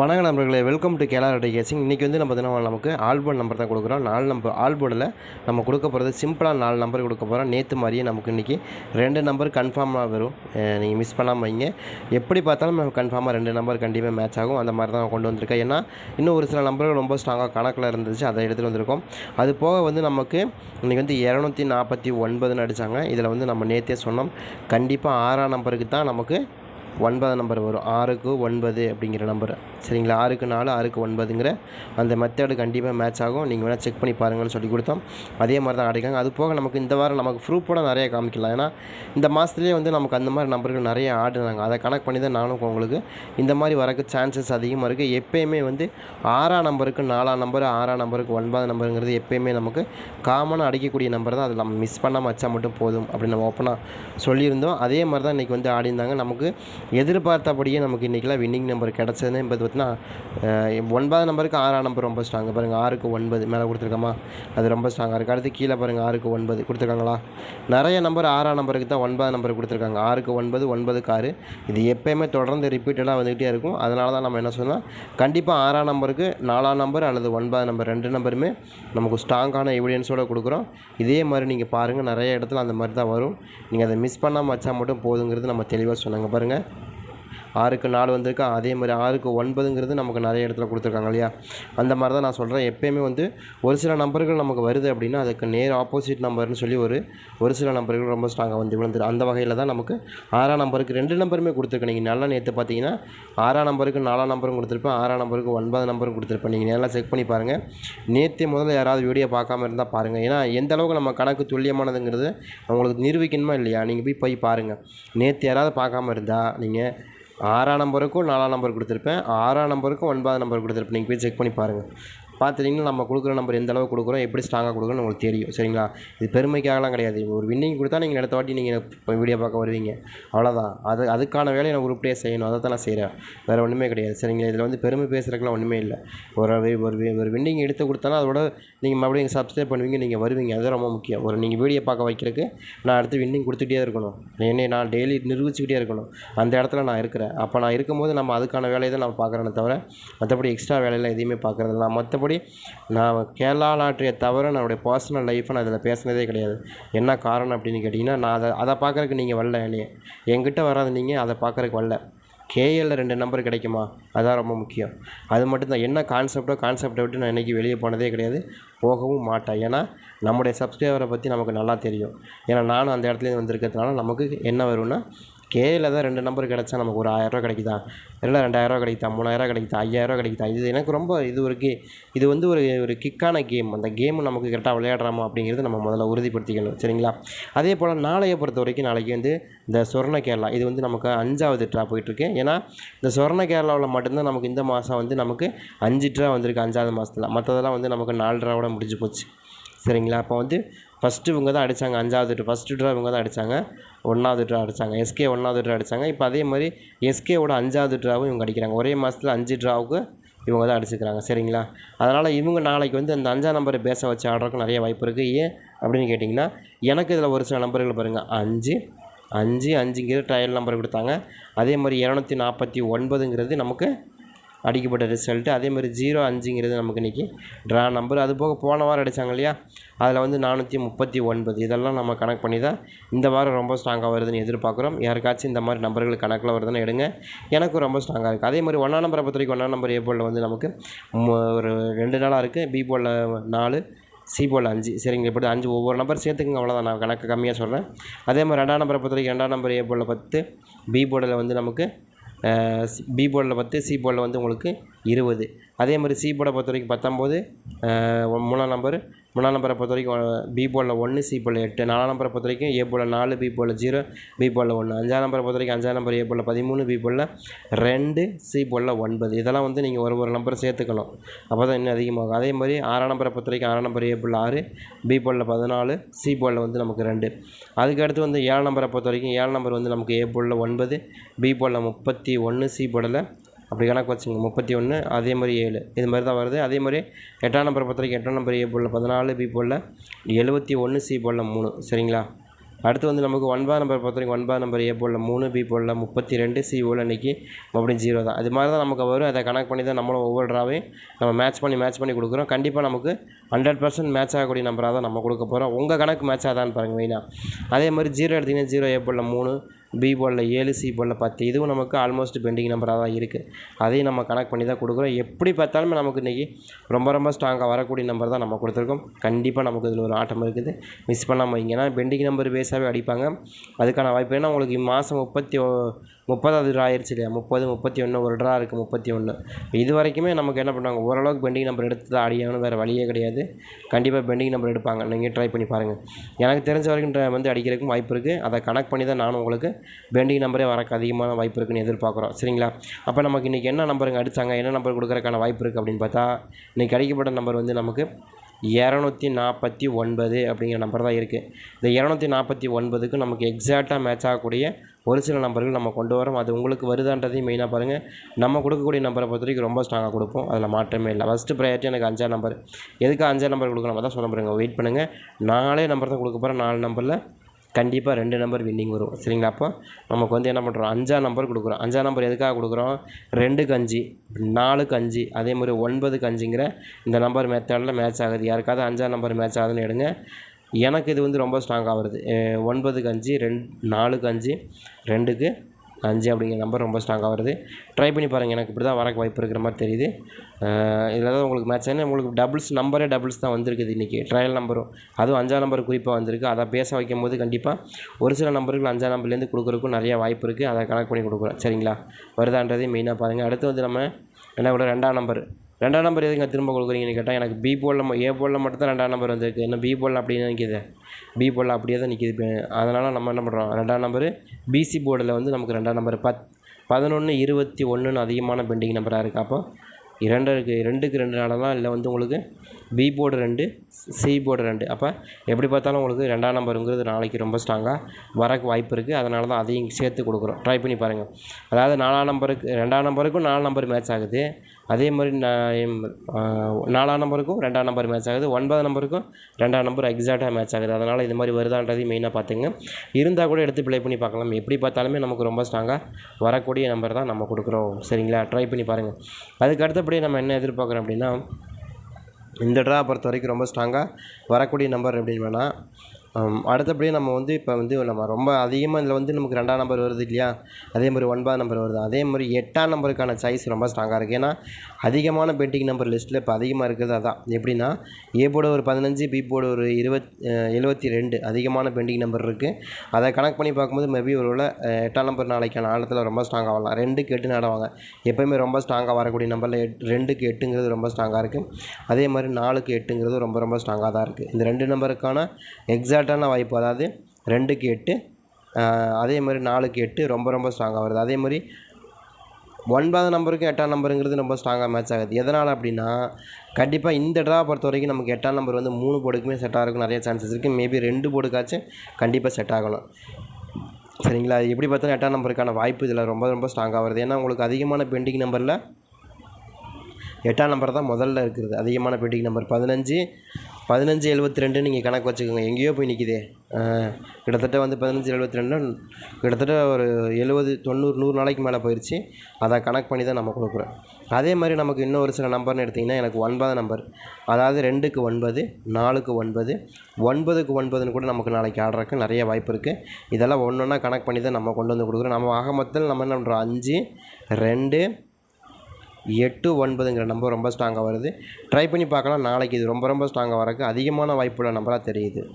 வணக்க நண்பர்களே welcome to கேலாரடி கேசிங் இன்றைக்கி வந்து நம்ம பார்த்தீங்கன்னா நமக்கு ஆல்போர்ட் நம்பர் தான் கொடுக்குறோம். நாலு நம்பர் ஆல்போர்டில் நம்ம கொடுக்க போகிறது சிம்பிளாக நாலு நம்பர் கொடுக்க போகிறோம் நேற்று மாதிரியே நமக்கு இன்றைக்கி ரெண்டு நம்பர் கன்ஃபார்மாக வரும். நீங்கள் மிஸ் பண்ணாமல் வைங்க. எப்படி பார்த்தாலும் நம்ம கன்ஃபார்மாக ரெண்டு நம்பர் கண்டிப்பாக மேட்ச் ஆகும். அந்த மாதிரி தான் கொண்டு வந்திருக்கேன். ஏன்னா இன்னும் ஒரு சில நம்பர்கள் ரொம்ப ஸ்ட்ராங்காக கணக்கில் இருந்துச்சு. அதை எடுத்துகிட்டு வந்திருக்கோம். அது போக வந்து நமக்கு இன்றைக்கி வந்து இரநூத்தி நாற்பத்தி ஒன்பதுன்னு அடித்தாங்க இதில் வந்து நம்ம நேற்றே சொன்னோம். கண்டிப்பாக ஆறாம் நம்பருக்கு தான் நமக்கு ஒன்பது நம்பர் வரும். ஆறுக்கு ஒன்பது அப்படிங்கிற நம்பர். சரிங்களா? ஆறுக்கு நாலு ஆறுக்கு ஒன்பதுங்கிற அந்த மெத்தடு கண்டிப்பாக மேட்ச் ஆகும். நீங்கள் வேணால் செக் பண்ணி பாருங்கன்னு சொல்லி கொடுத்தோம். அதே மாதிரி தான் அடிக்காங்க அது போக நமக்கு இந்த வாரம் நமக்கு ப்ரூஃபோட நிறைய காமிக்கலாம். ஏன்னா இந்த மாதத்துலேயே வந்து நமக்கு அந்த மாதிரி நம்பர்கள் நிறைய ஆடுனாங்க. அதை கனெக்ட் பண்ணி தான் நானும் உங்களுக்கு இந்த மாதிரி வரக்கு சான்சஸ் அதிகமாக இருக்குது எப்போயுமே வந்து ஆறாம் நம்பருக்கு நாலாம் நம்பர் ஆறாம் நம்பருக்கு ஒன்பதாம் நம்பருங்கிறது எப்போயுமே நமக்கு காமனாக அடிக்கக்கூடிய நம்பர் தான். அதில் நம்ம மிஸ் பண்ணாமல் வச்சா மட்டும் போதும் அப்படின்னு நம்ம ஓப்பனாக சொல்லியிருந்தோம். அதே மாதிரி தான் இன்றைக்கி வந்து ஆடிருந்தாங்க நமக்கு எதிர்பார்த்தபடியே நமக்கு இன்றைக்கெலாம் வின்னிங் நம்பர் கிடச்சதுன்னு என்பது பார்த்தீங்கன்னா ஒன்பதாம் நம்பருக்கு ஆறாம் நம்பர் ரொம்ப ஸ்ட்ராங்கு பாருங்கள் ஆறுக்கு ஒன்பது மேலே கொடுத்துருக்கோமா? அது ரொம்ப ஸ்ட்ராங்காக இருக்குது அடுத்து கீழே பாருங்கள் ஆறுக்கு ஒன்பது கொடுத்துருக்காங்களா? நிறைய நம்பர் ஆறாம் நம்பருக்கு தான் ஒன்பதாம் நம்பர் கொடுத்துருக்காங்க. ஆறுக்கு ஒன்பது ஒன்பதுக்கு ஆறு. இது எப்போயுமே தொடர்ந்து ரிப்பீட்டடாக வந்துக்கிட்டே இருக்கும். அதனால தான் நம்ம என்ன சொன்னால் கண்டிப்பாக ஆறாம் நம்பருக்கு நாலாம் நம்பர் அல்லது ஒன்பதாம் நம்பர் ரெண்டு நம்பருமே நமக்கு ஸ்ட்ராங்கான எவிடன்ஸோடு கொடுக்குறோம். இதே மாதிரி நீங்கள் பாருங்கள் நிறைய இடத்துல அந்த மாதிரி தான் வரும். நீங்கள் அதை மிஸ் பண்ணாமல் வச்சா மட்டும் போதுங்கிறது நம்ம தெளிவாக சொன்னாங்க. பாருங்கள் ஆறுக்கு நாலு வந்திருக்கா அதே மாதிரி ஆறுக்கு ஒன்பதுங்கிறது நமக்கு நிறைய இடத்துல கொடுத்துருக்காங்க இல்லையா? அந்த மாதிரி தான் நான் சொல்கிறேன் எப்போயுமே வந்து ஒரு சில நம்பர்கள் நமக்கு வருது அப்படின்னா அதுக்கு நேர் ஆப்போசிட் நம்பர்னு சொல்லி ஒரு ஒரு சில நம்பர்கள் ரொம்ப ஸ்ட்ராங்காக வந்து விழுந்துரு அந்த வகையில் தான் நமக்கு ஆறாம் நம்பருக்கு ரெண்டு நம்பருமே கொடுத்துருக்கேன். நீங்கள் நல்லா நேற்று பார்த்தீங்கன்னா ஆறாம் நம்பருக்கு நாலாம் நம்பரும் கொடுத்துருப்பேன் ஆறாம் நம்பருக்கு ஒன்பது நம்பரும் கொடுத்துருப்பேன். நீங்கள் நல்லா செக் பண்ணி பாருங்கள் நேற்று முதல்ல யாராவது வீடியோ பார்க்காம இருந்தால் பாருங்கள் ஏன்னா எந்த அளவுக்கு நம்ம கணக்கு துல்லியமானதுங்கிறது உங்களுக்கு நிரூபிக்கணுமா இல்லையா? நீங்கள் போய் போய் பாருங்கள் நேற்று யாராவது பார்க்காம இருந்தால் நீங்கள் ஆறாம் நம்பருக்கும் நாலாம் நம்பர் கொடுத்துருப்பேன். ஆறாம் நம்பருக்கும் ஒன்பதாம் நம்பர் கொடுத்துருப்பேன். நீங்கள் போய் செக் பண்ணி பாருங்கள் பார்த்துட்டிங்கன்னா நம்ம கொடுக்குற நம்பர் எந்த அளவுக்கு கொடுக்குறோம் எப்படி ஸ்ட்ராங்காக கொடுக்குறோம்னு உங்களுக்கு தெரியும் சரிங்களா? இது பெருமைக்காகலாம் கிடையாது. ஒரு வின்னிங் கொடுத்தா நீங்கள் அடுத்த வாட்டி நீங்கள் இப்போ வீடியோ பார்க்க வருவீங்க. அவ்வளோதான் அது அதுக்கான வேலையை நான் உருப்படியாக செய்யணும். அதை தான் நான் செய்கிறேன் வேறு ஒன்றுமே கிடையாது சரிங்களா? இதில் வந்து பெருமை பேசுகிறதுக்குலாம் ஒன்றுமே இல்லை. ஒரு ஒரு ஒரு வின்னிங் எடுத்து கொடுத்தாலும் அதோட நீங்கள் மறுபடியும் சப்ஸ்கிரைப் பண்ணுவீங்க நீங்கள் வருவீங்க. அது ரொம்ப முக்கியம். ஒரு நீங்கள் வீடியோ பார்க்க வைக்கிறதுக்கு நான் அடுத்து வின்னிங் கொடுத்துட்டே இருக்கணும். என்னை நான் டெய்லி நிரூபிச்சுக்கிட்டே இருக்கணும். அந்த இடத்துல நான் இருக்கிறேன். அப்போ நான் இருக்கும்போது நம்ம அதுக்கான வேலையை தான் நான் பார்க்குறேனே தவிர மற்றபடி எக்ஸ்ட்ரா வேலையெல்லாம் எதையுமே பார்க்குறதில்ல. மற்றபடி மற்றபடி நான் கேரளா லாட்ரியை தவிர நம்முடைய பர்சனல் லைஃப்பை நான் அதில் பேசினதே கிடையாது. என்ன காரணம் அப்படின்னு கேட்டிங்கன்னா நான் அதை அதை பார்க்குறக்கு நீங்கள் வரல என்னைய. என்கிட்ட வராது நீங்கள் அதை பார்க்குறக்கு வரல. கேஎல்ல ரெண்டு நம்பர் கிடைக்குமா? அதான் ரொம்ப முக்கியம். அது மட்டும்தான். என்ன கான்செப்டோ கான்செப்டை விட்டு நான் இன்றைக்கி வெளியே போனதே கிடையாது. போகவும் மாட்டேன். ஏன்னா நம்முடைய சப்ஸ்கிரைபரை பற்றி நமக்கு நல்லா தெரியும். ஏன்னா நானும் அந்த இடத்துலேருந்து வந்திருக்கிறதுனால நமக்கு என்ன வரும்னா கேயில் தான் ரெண்டு நம்பர் கிடச்சா நமக்கு ஒரு ஆயிரரூவா கிடைக்குதா? இல்லை ரெண்டாயிரரூவா கிடைக்குதா? மூணாயிரரூவா கிடைக்குதா? ஐயாயிரரூவா கிடைக்குதா? இது எனக்கு ரொம்ப இது ஒரு கே இது வந்து ஒரு ஒரு கிக்கான கேம் அந்த கேம் நமக்கு கரெக்டாக விளையாடுறாமா அப்படிங்கிறது நம்ம முதல்ல உறுதிப்படுத்திக்கணும். சரிங்களா? அதே போல் நாளையை பொறுத்த வரைக்கும் நாளைக்கு வந்து இந்த சொர்ண கேரளா இது வந்து நமக்கு அஞ்சாவது ட்ரா போயிட்டுருக்கு. ஏன்னா இந்த சொர்ண கேரளாவில் மட்டும்தான் நமக்கு இந்த மாதம் வந்து நமக்கு அஞ்சு ட்ரா வந்திருக்கு அஞ்சாவது மாதத்தில் மற்றதெல்லாம் வந்து நமக்கு நாலு ட்ராவோட முடிஞ்சு போச்சு. சரிங்களா? அப்போ வந்து ஃபஸ்ட்டு இவங்க தான் அடித்தாங்க அஞ்சாவது ட்ரா ஃபஸ்ட்டு ட்ரா இவங்க தான் அடித்தாங்க ஒன்றாவது ட்ரா அடித்தாங்க எஸ்கே ஒன்றாவது ட்ரா அடித்தாங்க இப்போ அதே மாதிரி எஸ்கேவோட அஞ்சாவது ட்ராவும் இவங்க அடிக்கிறாங்க. ஒரே மாதத்தில் அஞ்சு ட்ராவுக்கு இவங்க தான் அடிச்சுக்கிறாங்க சரிங்களா? அதனால் இவங்க நாளைக்கு வந்து அந்த அஞ்சாம் நம்பரை பேச வச்சு ஆடுறதுக்கு நிறைய வாய்ப்பு இருக்குது ஏன் அப்படின்னு கேட்டிங்கன்னா எனக்கு இதில் ஒரு சில நம்பர்கள் பாருங்கள் அஞ்சு அஞ்சு அஞ்சுங்கிறது ட்ரையல் நம்பர் கொடுத்தாங்க. அதே மாதிரி இரநூத்தி நாற்பத்தி ஒன்பதுங்கிறது நமக்கு அடிக்கப்பட்ட ரிசல்ட்டு அதே மாதிரி ஜீரோ அஞ்சுங்கிறது நமக்கு இன்றைக்கி ட்ரா நம்பர் அது போக போன வாரம் அடித்தாங்க இல்லையா? அதில் வந்து நானூற்றி முப்பத்தி ஒன்பது. இதெல்லாம் நம்ம கணக்கு பண்ணி தான் இந்த வாரம் ரொம்ப ஸ்ட்ராங்காக வருதுன்னு எதிர்பார்க்குறோம். யாருக்காச்சும் இந்த மாதிரி நம்பர்கள் கணக்கில் வருதுன்னு எடுங்க. எனக்கும் ரொம்ப ஸ்ட்ராங்காக இருக்குது அதே மாதிரி ஒன்றாம் நம்பரை பொறுத்த வரைக்கும் ஒன்றாம் நம்பர் ஏ போலில் வந்து நமக்கு ஒரு ரெண்டு நாளாக இருக்குது பி போலில் நாலு சி போல் அஞ்சு. சரிங்க இப்படி அஞ்சு ஒவ்வொரு நம்பர் சேர்த்துக்குங்க. அவ்வளோதான் நான் கணக்கு கம்மியாக சொல்கிறேன் அதே மாதிரி ரெண்டாம் நம்பரை பொறுத்த வரைக்கும் ரெண்டாம் நம்பர் ஏ போலில் பத்து. பி போர்டில் வந்து நமக்கு பி போர்டில் பத்து சி போர்டில் வந்து உங்களுக்கு இருபது. அதே மாதிரி சி போர்டை பொறுத்த வரைக்கும் பத்தொம்போது மூணாம் நம்பர் மூணாம் நம்பரை பொறுத்த வரைக்கும் பி போர்டில் ஒன்று சி போர்டில் எட்டு. நாலாம் நம்பரை பொறுத்த வரைக்கும் ஏ போர்டில் நாலு பி போர்டில் ஜீரோ பி போர்டில் ஒன்று அஞ்சாம் நம்பரை பொறுத்த வரைக்கும் அஞ்சாம் நம்பர் ஏ போர்டில் பதிமூணு பி போர்டில் ரெண்டு சி போர்டில் ஒன்பது. இதெல்லாம் வந்து நீங்கள் ஒரு ஒரு நம்பர் சேர்த்துக்கணும். அப்போ தான் இன்னும் அதிகமாகும். அதே மாதிரி ஆறாம் நம்பரை பொறுத்த வரைக்கும் ஆறாம் நம்பர் ஏ போர்டில் ஆறு பி போர்டில் பதினாலு சி போர்டில் வந்து நமக்கு ரெண்டு. அதுக்கு அடுத்து வந்து ஏழாம் நம்பரை பொறுத்த வரைக்கும் ஏழு நம்பர் வந்து நமக்கு ஏ போர்டில் ஒன்பது பி போர்டில் முப்பத்தி ஒன்று சி போர்டில் அப்படி கணக்கு வச்சுங்க. முப்பத்தி ஒன்று அதே மாதிரி ஏழு. இது மாதிரி தான் வருது. அதே மாதிரி எட்டாம் நம்பர் பத்திரிக்கை எட்டாம் நம்பர் ஏ போலில் பதினாலு பி போலில் எழுபத்தி ஒன்று சி போலில் மூணு. சரிங்களா? அடுத்து வந்து நமக்கு ஒன்பதாம் நம்பர் பொறுத்தவரைக்கும் ஒன்பதாம் நம்பர் ஏ போடல மூணு பி போடல முப்பத்தி ரெண்டு சி போல் இன்றைக்கி மறுபடியும் ஜீரோ தான். அது மாதிரி தான் நமக்கு வரும். அதை கனெக்ட் பண்ணி தான் நம்மளும் ஒவ்வொரு ட்ராவையும் நம்ம மேட்ச் பண்ணி மேட்ச் பண்ணி கொடுக்குறோம். கண்டிப்பாக நமக்கு ஹண்ட்ரட் பர்சன்ட் மேட்ச் ஆகக்கூடிய நம்பராக தான் நம்ம கொடுக்க போகிறோம் உங்கள் கணக்கு மேட்ச் ஆதான்னு பாருங்கள் மெயினாக அதே மாதிரி ஜீரோ எடுத்திங்கன்னா ஜீரோ ஏ போடல மூணு. பி போர்டில் ஏழு சி போர்டில் பத்து இதுவும் நமக்கு ஆல்மோஸ்ட் பெண்டிங் நம்பராக தான் இருக்குது அதையும் நம்ம கனெக்ட் பண்ணி தான் கொடுக்குறோம். எப்படி பார்த்தாலுமே நமக்கு இன்றைக்கி ரொம்ப ரொம்ப ஸ்ட்ராங்காக வரக்கூடிய நம்பர் தான் நம்ம கொடுத்துருக்கோம். கண்டிப்பாக நமக்கு இதில் ஒரு ஆட்டம் இருக்குது. மிஸ் பண்ணாமல் வைங்க. பெண்டிங் நம்பர் பேஸாகவே அடிப்பாங்க. அதுக்கான வாய்ப்பு ஏன்னா உங்களுக்கு மாதம் முப்பத்தி ஓ- முப்பதாவது ட்ரா ஆயிடுச்சு இல்லையா? முப்பது முப்பத்தி ஒன்று ஒரு ட்ரா இருக்குது முப்பத்தி ஒன்று இது வரைக்குமே நமக்கு என்ன பண்ணுவாங்க? ஓரளவுக்கு பெண்டிங் நம்பர் எடுத்து தான் ஆடியாகணும் வேறு வழியே கிடையாது. கண்டிப்பாக பெண்டிங் நம்பர் எடுப்பாங்க. நீங்கள் ட்ரை பண்ணி பாருங்கள் எனக்கு தெரிஞ்ச வரைக்கும் வந்து அடிக்கிறதுக்கும் வாய்ப்பு இருக்குது அதை கனெக்ட் பண்ணி தான் நானும் உங்களுக்கு பெண்டிங் நம்பரே வரக்கு அதிகமான வாய்ப்பு இருக்குன்னு எதிர்பார்க்குறோம். சரிங்களா? அப்போ நமக்கு இன்றைக்கி என்ன நம்பருங்க அடித்தாங்க என்ன நம்பர் கொடுக்குறதுக்கான வாய்ப்பு இருக்குது அப்படின்னு பார்த்தா இன்றைக்கி அடிக்கப்பட்ட நம்பர் வந்து நமக்கு இரநூத்தி நாற்பத்தி ஒன்பது அப்படிங்கிற நம்பர் தான் இருக்குது இந்த இரநூத்தி நாற்பத்தி ஒன்பதுக்கு நமக்கு எக்ஸாக்டாக மேட்ச் ஆகக்கூடிய ஒரு சில நம்பர்கள் நம்ம கொண்டு வரோம். அது உங்களுக்கு வருதான்றதையும் மெயினாக பாருங்கள் நம்ம கொடுக்கக்கூடிய நம்பரை பொறுத்த வரைக்கும் ரொம்ப ஸ்ட்ராங்காக கொடுப்போம். அதில் மாற்றமே இல்லை. ஃபஸ்ட்டு ப்ரையாரிட்டி எனக்கு அஞ்சாம் நம்பர் எதுக்கு அஞ்சாம் நம்பர் கொடுக்கணும்? தான் சொல்ல பாருங்கள் வெயிட் பண்ணுங்கள் நாலே நம்பர் தான் கொடுக்க போகிறேன் நாலு நம்பரில் கண்டிப்பாக ரெண்டு நம்பர் வின்னிங் வரும். சரிங்களா? அப்போ நமக்கு வந்து என்ன பண்ணுறோம் அஞ்சாம் நம்பர் கொடுக்குறோம். அஞ்சாம் நம்பர் எதுக்காக கொடுக்குறோம்? ரெண்டுக்கு அஞ்சு நாலுக்கு அஞ்சு அதே மாதிரி ஒன்பதுக்கு அஞ்சுங்கிற இந்த நம்பர் மெத்தடில் மேட்ச் ஆகுது. யாருக்காவது அஞ்சாம் நம்பர் மேட்ச் ஆகுதுன்னு எடுங்க. எனக்கு இது வந்து ரொம்ப ஸ்ட்ராங்காக வருது. ஒன்பது ஒன்பதுக்கு அஞ்சு ரெண்டு நாலுக்கு அஞ்சு ரெண்டுக்கு அஞ்சு அப்படிங்கிற நம்பர் ரொம்ப ஸ்ட்ராங்காக வருது. ட்ரை பண்ணி பாருங்கள் எனக்கு இப்படி தான் வரக்கு வாய்ப்பு இருக்கிற மாதிரி தெரியுது. இதில் தான் உங்களுக்கு மேட்ச் ஆனால் உங்களுக்கு டபுள்ஸ் நம்பரே டபுள்ஸ் தான் வந்திருக்குது இன்றைக்கி ட்ரையல் நம்பரும் அதுவும் அஞ்சாம் நம்பர் குறிப்பாக வந்திருக்கு. அதை பேச வைக்கும் போது கண்டிப்பாக ஒரு சில நம்பருக்கு அஞ்சாம் நம்பர்லேருந்து கொடுக்குறதுக்கும் நிறைய வாய்ப்பு இருக்குது அதை கனெக்ட் பண்ணி கொடுக்குறோம் சரிங்களா? வருதான்றதையும் மெயினாக பாருங்கள் அடுத்து வந்து நம்ம என்ன கூட ரெண்டாம் நம்பர் ரெண்டாம் நம்பர் எதுங்க திரும்ப கொடுக்குறீங்கன்னு கேட்டால் எனக்கு பி போலில் ஏ போலில் மட்டும் தான் ரெண்டாம் நம்பர் வந்திருக்கு. என்ன பி போலில் அப்படியே தான் நிற்கிது பி போலில் அப்படியே தான் நிற்கிது அதனால் நம்ம என்ன பண்ணுறோம் ரெண்டாம் நம்பரு பிசி போர்டில் வந்து நமக்கு ரெண்டாம் நம்பர் பத் பதினொன்று இருபத்தி ஒன்றுன்னு அதிகமான பெண்டிங் நம்பராக இருக்குது அப்போ இரண்டு இருக்குது ரெண்டுக்கு ரெண்டு நாளெல்லாம் இல்லை வந்து உங்களுக்கு பி போர்டு ரெண்டு சி போர்டு ரெண்டு. அப்போ எப்படி பார்த்தாலும் உங்களுக்கு ரெண்டாம் நம்பருங்கிறது நாளைக்கு ரொம்ப ஸ்ட்ராங்காக வரக்கு வாய்ப்பு இருக்குது அதனால தான் அதையும் சேர்த்து கொடுக்குறோம். ட்ரை பண்ணி பாருங்கள் அதாவது நாலாம் நம்பருக்கு ரெண்டாம் நம்பருக்கும் நாலு நம்பர் மேட்ச் ஆகுது. அதே மாதிரி நான் நாலாம் நம்பருக்கும் ரெண்டாம் நம்பர் மேட்ச் ஆகுது. ஒன்பதாம் நம்பருக்கும் ரெண்டாம் நம்பர் எக்ஸாக்டாக மேட்ச் ஆகுது. அதனால் இது மாதிரி வருதான்றதையும் மெயினாக பார்த்துங்க. இருந்தால் கூட எடுத்து ப்ளே பண்ணி பார்க்கலாம். எப்படி பார்த்தாலுமே நமக்கு ரொம்ப ஸ்ட்ராங்காக வரக்கூடிய நம்பர் தான் நம்ம கொடுக்குறோம். சரிங்களா? ட்ரை பண்ணி பாருங்கள் அதுக்கு அடுத்தபடி நம்ம என்ன எதிர்பார்க்குறோம் அப்படின்னா இந்த ட்ரா பொறுத்த வரைக்கும் ரொம்ப ஸ்ட்ராங்காக வரக்கூடிய நம்பர் அப்படின்னு வேணால் அடுத்தபடியே நம்ம வந்து இப்போ வந்து நம்ம ரொம்ப அதிகமாக இதில் வந்து நமக்கு ரெண்டாம் நம்பர் வருது இல்லையா? அதே மாதிரி ஒன்பதாம் நம்பர் வருது. அதே மாதிரி எட்டாம் நம்பருக்கான சாய்ஸ் ரொம்ப ஸ்ட்ராங்காக இருக்குது ஏன்னா அதிகமான பெட்டிங் நம்பர் லிஸ்ட்டில் இப்போ அதிகமாக இருக்கிறது அதான். எப்படின்னா ஏ போட ஒரு பதினஞ்சு பி போட ஒரு இருபத் எழுபத்தி ரெண்டு அதிகமான பெண்டிங் நம்பர் இருக்குது அதை கனெக்ட் பண்ணி பார்க்கும்போது மேபி ஒரு எட்டாம் நம்பர் நாளைக்கான ஆழத்தில் ரொம்ப ஸ்ட்ராங்காக வரலாம். ரெண்டுக்கு எட்டு நடுவாங்க. எப்போயுமே ரொம்ப ஸ்ட்ராங்காக வரக்கூடிய நம்பரில் எட் ரெண்டுக்கு எட்டுங்கிறது ரொம்ப ஸ்ட்ராங்காக இருக்குது அதே மாதிரி நாலுக்கு எட்டுங்கிறது ரொம்ப ரொம்ப ஸ்ட்ராங்காக தான் இருக்குது இந்த ரெண்டு நம்பருக்கான எக்ஸாக்டான வாய்ப்பு. அதாவது ரெண்டுக்கு எட்டு அதே மாதிரி நாலுக்கு எட்டு ரொம்ப ரொம்ப ஸ்ட்ராங்காக வருது. அதே மாதிரி ஒன்பதாம் நம்பருக்கும் எட்டாம் நம்பருங்கிறது ரொம்ப ஸ்ட்ராங்காக மேட்ச் ஆகுது. எதனால் அப்படின்னா கண்டிப்பாக இந்த ட்ரா பொறுத்த வரைக்கும் நமக்கு எட்டாம் நம்பர் வந்து மூணு போர்டுக்குமே செட் ஆகிறதுக்கு நிறைய சான்சஸ் இருக்குது மேபி ரெண்டு போர்டுக்காச்சும் கண்டிப்பாக செட் ஆகணும். சரிங்களா? அது எப்படி பார்த்தாலும் எட்டாம் நம்பருக்கான வாய்ப்பு இதில் ரொம்ப ரொம்ப ஸ்ட்ராங்காக வருது. ஏன்னா உங்களுக்கு அதிகமான பெண்டிங் நம்பரில் எட்டாம் நம்பர் தான் முதல்ல இருக்கிறது. அதிகமான பெட்டிங் நம்பர் பதினஞ்சு. பதினஞ்சு எழுபத்தி ரெண்டு நீங்கள் கணக்கு வச்சுக்கோங்க. எங்கேயோ போய் நிற்கிதே கிட்டத்தட்ட வந்து பதினஞ்சு எழுபத்தி ரெண்டு கிட்டத்தட்ட ஒரு எழுபது தொண்ணூறு நூறு நாளைக்கு மேலே போயிடுச்சு அதை கணக்கு பண்ணி தான் நம்ம கொடுக்குறோம். அதே மாதிரி நமக்கு இன்னும் ஒரு சில நம்பர்னு எடுத்திங்கன்னா எனக்கு ஒன்பது நம்பர். அதாவது ரெண்டுக்கு ஒன்பது நாலுக்கு ஒன்பது ஒன்பதுக்கு ஒன்பதுன்னு கூட நமக்கு நாளைக்கு ஆடுறதுக்கு நிறைய வாய்ப்பு இருக்குது இதெல்லாம் ஒன்று ஒன்றா கணக்கு பண்ணி தான் நம்ம கொண்டு வந்து கொடுக்குறோம். நம்ம ஆக மொத்தத்தில் நம்ம என்ன பண்ணுறோம் அஞ்சு ரெண்டு எட்டு ஒன்பதுங்கிற நம்பர் ரொம்ப ஸ்ட்ராங்காக வருது. ட்ரை பண்ணி பார்க்கலாம். நாளைக்கு இது ரொம்ப ரொம்ப ஸ்ட்ராங்காக வரக்கு அதிகமான வாய்ப்புள்ள நம்பராக தெரியுது.